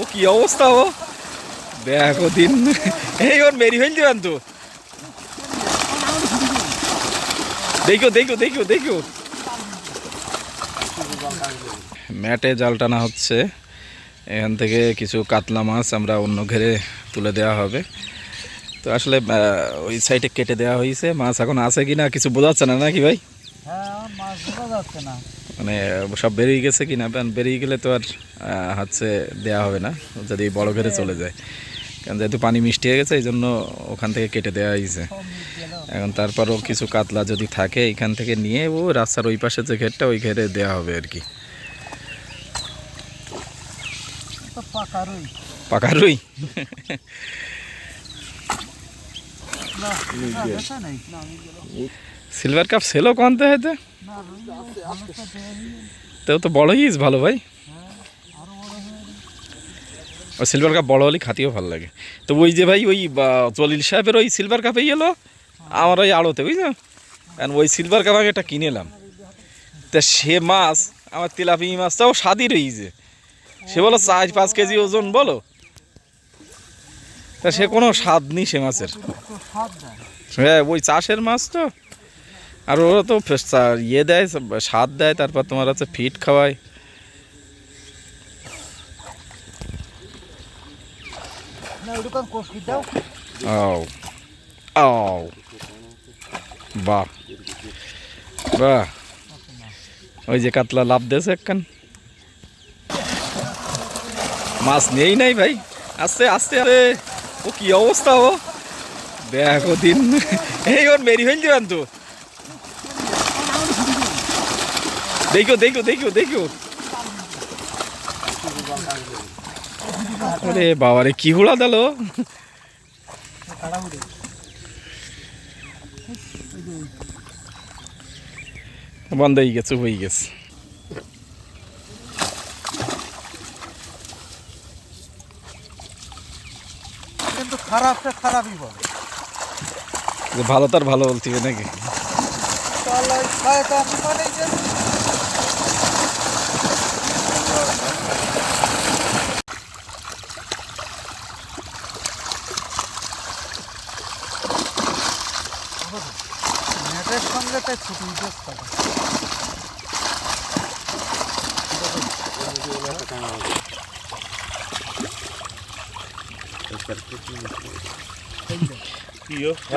ও কি অবস্থা ও দেখো দিন। এই ওর মেরি হইল দিবেন তো দেখো দেখো দেখো দেখো ম্যাটে জাল টানা হচ্ছে। এখান থেকে কিছু কাতলা মাছ আমরা অন্য ঘেরে তুলে দেওয়া হবে। তো আসলে ওই সাইডে কেটে দেওয়া হয়েছে। মাছ এখন আছে কি না কিছু বোঝাচ্ছে না নাকি ভাই? হ্যাঁ মাছ ধরা যাচ্ছে না। মানে সব বেরিয়ে গেছে কি না কারণ বেরিয়ে গেলে তো আর হচ্ছে দেওয়া হবে না যদি বড় ঘরে চলে যায়। কারণ যেহেতু পানি মিষ্টি হয়ে গেছে এই জন্য ওখান থেকে কেটে দেওয়া হয়েছে। এখন তারপরও কিছু কাতলা যদি থাকে এখান থেকে নিয়ে ও রাস্তার ওই পাশে যে ঘেরটা ওই ঘেরে দেওয়া হবে আর কি। পাকা রুই। পাকা রুই? না সিলভার কাপ সেলও কনতে হয়তো? তেও তো বড় হিস ভালো ভাই। ও সিলভার কাপ বড় হলে খাতিও ভালো লাগে। তো ওই যে ভাই, ওই জলিল সাহেবের ওই সিলভার কাপে এলো, আমার ওই আড়তে বুঝছ কারণ ওই সিলভার কাপ আমি একটা কিনেলাম। তা সে মাছ, আমার তেলাপি মাছটাও স্বাদই রয়েছে সে বলো চার পাঁচ কেজি ওজন বলো? তা সে কোনো স্বাদ নেই সে মাছের। হ্যাঁ ওই চাষের মাছ তো। আর ওরা তো ইয়ে দেয় স্বাদ দেয় তারপর তোমার হচ্ছে ফিট খাওয়ায়। না ওরকম কষি আও আও। বাহ বাহ। ওই যে কাতলা লাভ দিয়েছে একখান। মাছ নেই নাই ভাই। আস্তে আস্তে আরে ও কি অবস্থা ও। দেখো দিন এই ওর মেরি হইল দিবেন তো দেখো দেখো দেখো দেখো আরে বাবারে কি হুড়া দিল? বন্ধ হয়ে গেছে হয়ে গেছে। কিন্তু খারাপটা খারাপই বলে। ভালো তার ভালো হবে নাকি? তো যে সঙ্গে তাই ছুটি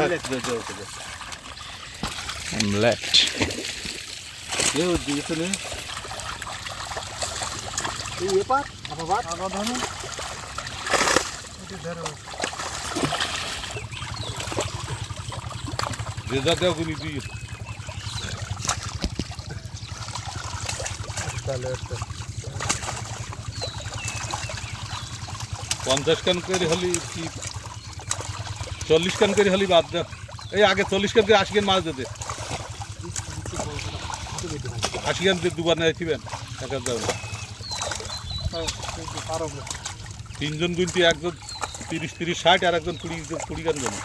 রেজা দেওয়া গুলি দিয়ে তাহলে একটা পঞ্চাশ কান করে হলি কি? চল্লিশ কান করে হলি বাদ দেন এই আগে চল্লিশ কান করে আশি মাছ দিতে আশি কান দুবার নেয় ছিবেন এক হাজার তিনজন গুনতি একজন তিরিশ তিরিশ, ষাট, আর একজন কুড়ি কুড়ি কান যাবে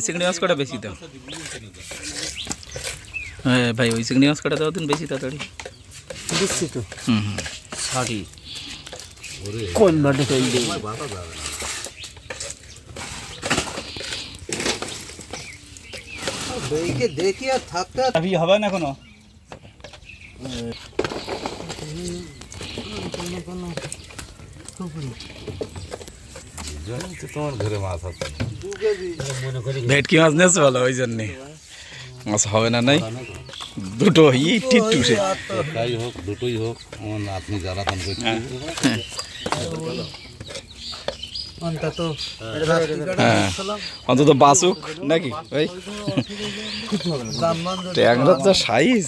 চিংড়ি মাছ কটা বেশি দাও? হ্যাঁ ভাই ওই চিংড়ি মাছ কটা দাও দিন বেশি তাড়াতাড়ি। দিচ্ছি তো। হুম হুম। শাড়ি। কোন বাটে তৈরি দেখে দেখি আর থাকতে হবে না কোনো তোমার ঘরে মাছ আছে। ভেটকি মাছ নিয়েছে ভালো ওই জন্যে। মাছ হবে না নাই? দুটো ই টিট্টু সে যাই হোক দুটোই হোক আমার আপনি যারা কাম করছেন অন্তত হ্যাঁ। অন্তত বাসুক নাকি? ভাই ট্যাংরার যা সাইজ